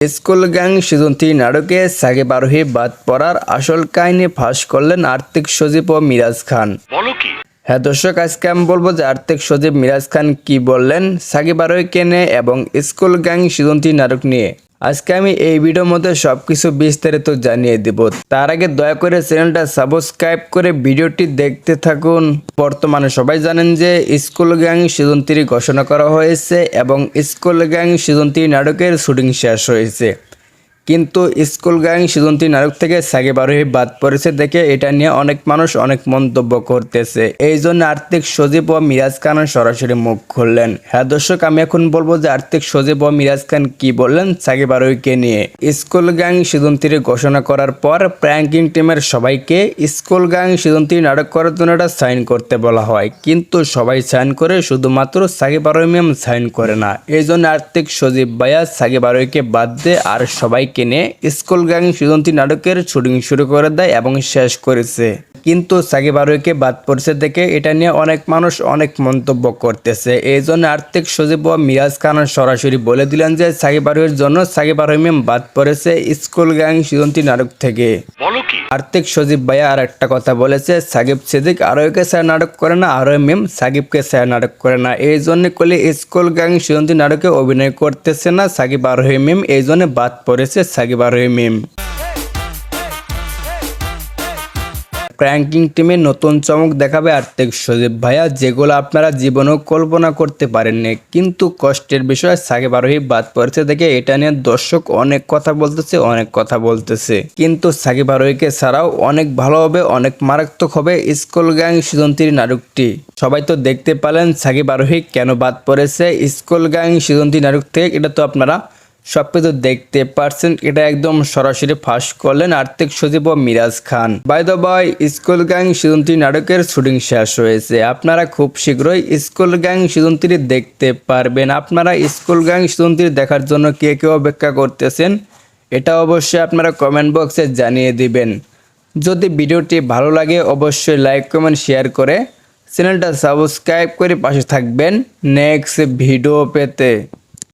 School gang season three নাটকে সাকিব আরোহী বাদ পড়ার আসল কাহিনী ফাঁস করলেন আর্থিক সজীব ও মিরাজ খান। বলো কি? হ্যাঁ দর্শক আজকে আমি বলব যে আর্থিক সজীব মিরাজ খান কি বললেন সাকিব আরোহীকে নিয়ে এবং স্কুল গ্যাং সিজন থ্রি নাটক নিয়ে। আজকে আমি এই ভিডিওর মধ্যে সব কিছু বিস্তারিত জানিয়ে দিব। তার আগে দয়া করে চ্যানেলটা সাবস্ক্রাইব করে ভিডিওটি দেখতে থাকুন। বর্তমানে সবাই জানেন যে স্কুল গ্যাং সিজন থ্রি ঘোষণা করা হয়েছে এবং স্কুল গ্যাং সিজন থ্রি নাটকের শুটিং শেষ হয়েছে। কিন্তু স্কুল গ্যাং সিজন থ্রি নাটক থেকে সাকিব আরোহী বাদ পড়েছে দেখে এটা নিয়ে অনেক মানুষ অনেক মন্তব্য করতেছে। এই জন্য আর্থিক সজীব ও মিরাজ খান সরাসরি মুখ খুললেন। হ্যাঁ দর্শক, আমি এখন বলব যে আর্থিক সজীব ও মিরাজ খান কি বললেন সাকিব আরোহীকে নিয়ে। স্কুল গ্যাং সিজন ঘোষণা করার পর প্র্যাঙ্কিং টিমের সবাইকে স্কুল গ্যাং সিজন থ্রি নাটক করার জন্য এটা সাইন করতে বলা হয়। কিন্তু সবাই সাইন করে শুধুমাত্র সাকিব আরোহী ম্যাম সাইন করে না। এই জন্য আর্থিক সজীব ভাইয়া সাকিব আরোহীকে বাদ দিয়ে আর সবাইকে নিয়ে স্কুল গ্যাং নাটকের শুটিং শুরু করে দেয় এবং শেষ করেছে। কিন্তু সাকিব আরোহীকে বাদ পড়ছে দেখে এটা নিয়ে অনেক মানুষ অনেক মন্তব্য করতেছে। এই জন্য আর্থিক সচিব ও মিরাজ খান সরাসরি বলে দিলেন যে সাকিব আরোহীর জন্য সাকিব আরোহী ম্যাম বাদ পড়েছে স্কুল গ্যাং থ্রি নাটক থেকে। আর্থিক সজীব ভাইয়া আর একটা কথা বলেছে সাকিব সিদ্দিক আরোহীকে স্যার নাটক করে না আরোহী মেম সাকিবকে স্যার নাটক করে না। এই জন্য কলে স্কুল গ্যাং সিজন্তি নাটকে অভিনয় করতেছে না সাকিব আরোহী মেম এই জন্য বাদ পড়েছে সাকিব আরোহী মেম। প্র্যাঙ্কিং টিমে নতুন চমক দেখাবে আর্থিক সজীব ভাইয়া, যেগুলো আপনারা জীবনেও কল্পনা করতে পারেননি। কিন্তু কষ্টের বিষয়, সাকিব আরোহী বাদ পড়েছে দেখে এটা নিয়ে দর্শক অনেক কথা বলতেছে, অনেক কথা বলতেছে। কিন্তু সাকিব আরোহীকে ছাড়াও অনেক ভালো হবে, অনেক মারাত্মক হবে স্কুল গ্যাং সিজন নাটকটি। সবাই তো দেখতে পেলেন সাকিব আরোহী কেন বাদ পড়েছে স্কুল গ্যাং সিজন নাটক থেকে, এটা তো আপনারা সবকিছু দেখতে পারছেন, এটা একদম সরাসরি ফাঁস করলেন আর্থিক সচিব Miraj Khan. By the by school gang season three নাটকের শুটিং শেষ হয়েছে। আপনারা খুব শীঘ্রই স্কুল গ্যাং সিজন থ্রি দেখতে পারবেন। আপনারা স্কুল গ্যাং সিজন থ্রি দেখার জন্য কে কে অপেক্ষা করতেছেন, এটা অবশ্যই আপনারা কমেন্ট বক্সে জানিয়ে দিবেন। যদি ভিডিওটি ভালো লাগে, অবশ্যই লাইক কমেন্ট শেয়ার করে চ্যানেলটা সাবস্ক্রাইব করে পাশে থাকবেন। নেক্সট ভিডিও পেতে।